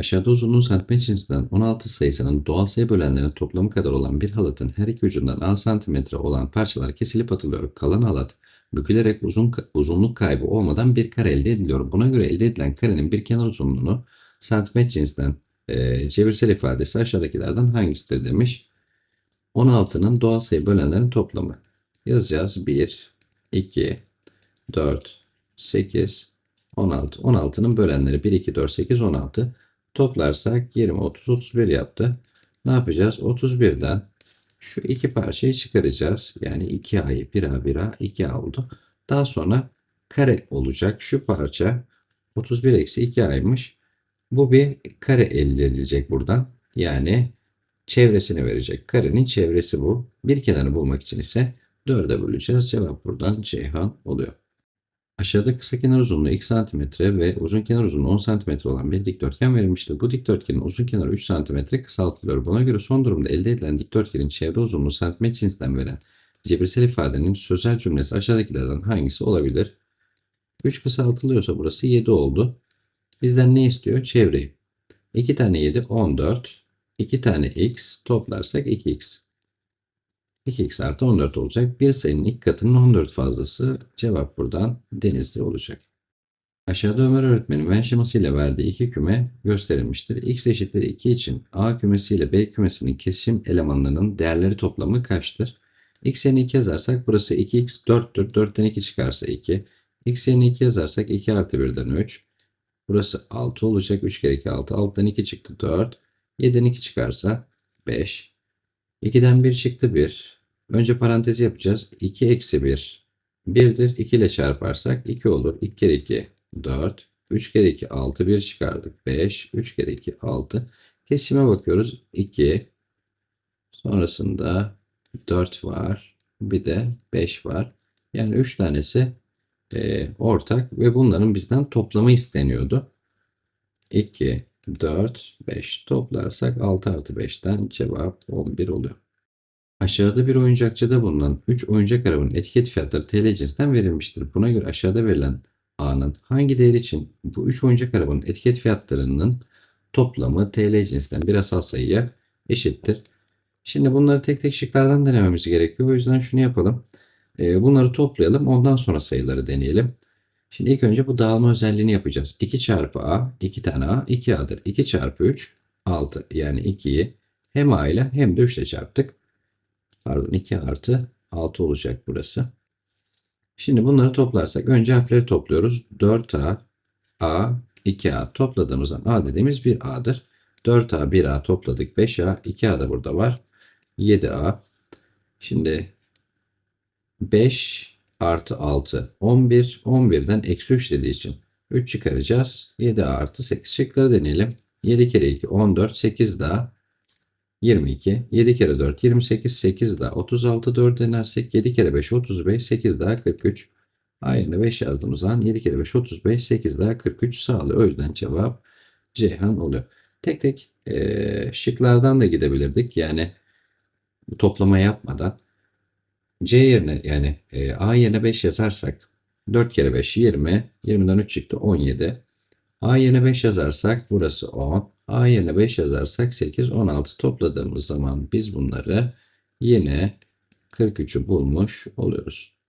Aşağıda uzunluğu santimetre cinsinden 16 sayısının doğal sayı bölenlerinin toplamı kadar olan bir halatın her iki ucundan 6 santimetre olan parçalar kesilip atılıyor. Kalan halat bükülerek uzun uzunluk kaybı olmadan bir kare elde ediliyor. Buna göre elde edilen karenin bir kenar uzunluğunu santimetre cinsinden e, çevirsel ifadesi aşağıdakilerden hangisidir demiş. 16'nın doğal sayı bölenlerin toplamı. Yazacağız 1, 2, 4, 8, 16. 16'nın bölenleri 1, 2, 4, 8, 16. Toplarsak 20, 30, 31 yaptı. Ne yapacağız? 31'den şu iki parçayı çıkaracağız. Yani 2A'yı 1A, 1A, 2A oldu. Daha sonra kare olacak. Şu parça 31 eksi 2A'ymış. Bu bir kare elde edilecek buradan. Yani çevresini verecek. Karenin çevresi bu. Bir kenarı bulmak için ise 4'e böleceğiz. Cevap buradan Ceyhan oluyor. Aşağıda kısa kenar uzunluğu 2 cm ve uzun kenar uzunluğu 10 cm olan bir dikdörtgen verilmiştir. Bu dikdörtgenin uzun kenarı 3 cm kısaltılıyor. Buna göre son durumda elde edilen dikdörtgenin çevre uzunluğu santimetre cinsinden veren cebirsel ifadenin sözel cümlesi aşağıdakilerden hangisi olabilir? 3 kısaltılıyorsa burası 7 oldu. Bizden ne istiyor? Çevreyi. 2 tane 7 14. 2 tane x toplarsak 2x. 2x artı 14 olacak. Bir sayının ilk katının 14 fazlası cevap buradan denizli olacak. Aşağıda Ömer öğretmenin Venn şeması ile verdiği iki küme gösterilmiştir. x eşittir 2 için A kümesi ile B kümesinin kesişim elemanlarının değerleri toplamı kaçtır? x yerine 2 yazarsak burası 2x 4'tür. 4'ten 2 çıkarsa 2. x yerine 2 yazarsak 2 artı 1'den 3. Burası 6 olacak. 3 kere 2 6. 6'dan 2 çıktı 4. 7'den 2 çıkarsa 5. 2'den 1 çıktı 1. Önce parantezi yapacağız. 2 eksi 1 1'dir. 2 ile çarparsak 2 olur. 2 kere 2 4. 3 kere 2 6 1 çıkardık. 5. 3 kere 2 6. Kesime bakıyoruz. 2. Sonrasında 4 var. Bir de 5 var. Yani 3 tanesi e, ortak ve bunların bizden toplamı isteniyordu. 2, 4, 5 toplarsak 6 artı 5'ten cevap 11 oluyor. Aşağıda bir oyuncakçıda bulunan 3 oyuncak arabanın etiket fiyatları TL cinsinden verilmiştir. Buna göre aşağıda verilen A'nın hangi değer için bu 3 oyuncak arabanın etiket fiyatlarının toplamı TL cinsinden bir asal sayıya eşittir. Şimdi bunları tek tek şıklardan denememiz gerekiyor. O yüzden şunu yapalım. Ee, bunları toplayalım. Ondan sonra sayıları deneyelim. Şimdi ilk önce bu dağılma özelliğini yapacağız. 2 çarpı A, 2 tane A, 2A'dır. 2 çarpı 3, 6. Yani 2'yi hem A ile hem de 3 ile çarptık. Pardon 2 artı 6 olacak burası. Şimdi bunları toplarsak önce harfleri topluyoruz. 4A, A, 2A topladığımızdan A dediğimiz bir A'dır. 4A, 1A topladık. 5A, 2A da burada var. 7A. Şimdi 5 artı 6 11. 11'den eksi 3 dediği için 3 çıkaracağız. 7 artı 8 şıkları deneyelim. 7 kere 2 14 8 daha 22 7 kere 4 28 8 daha 36 4 denersek 7 kere 5 35 8 daha 43 A yerine 5 yazdığımız zaman 7 kere 5 35 8 daha 43 sağlıyor. O yüzden cevap Ceyhan oluyor. Tek tek e, şıklardan da gidebilirdik. Yani toplama yapmadan C yerine yani e, A yerine 5 yazarsak 4 kere 5 20. 20'den 3 çıktı 17. A yerine 5 yazarsak burası 10. A yerine 5 yazarsak 8, 16 topladığımız zaman biz bunları yine 43'ü bulmuş oluyoruz.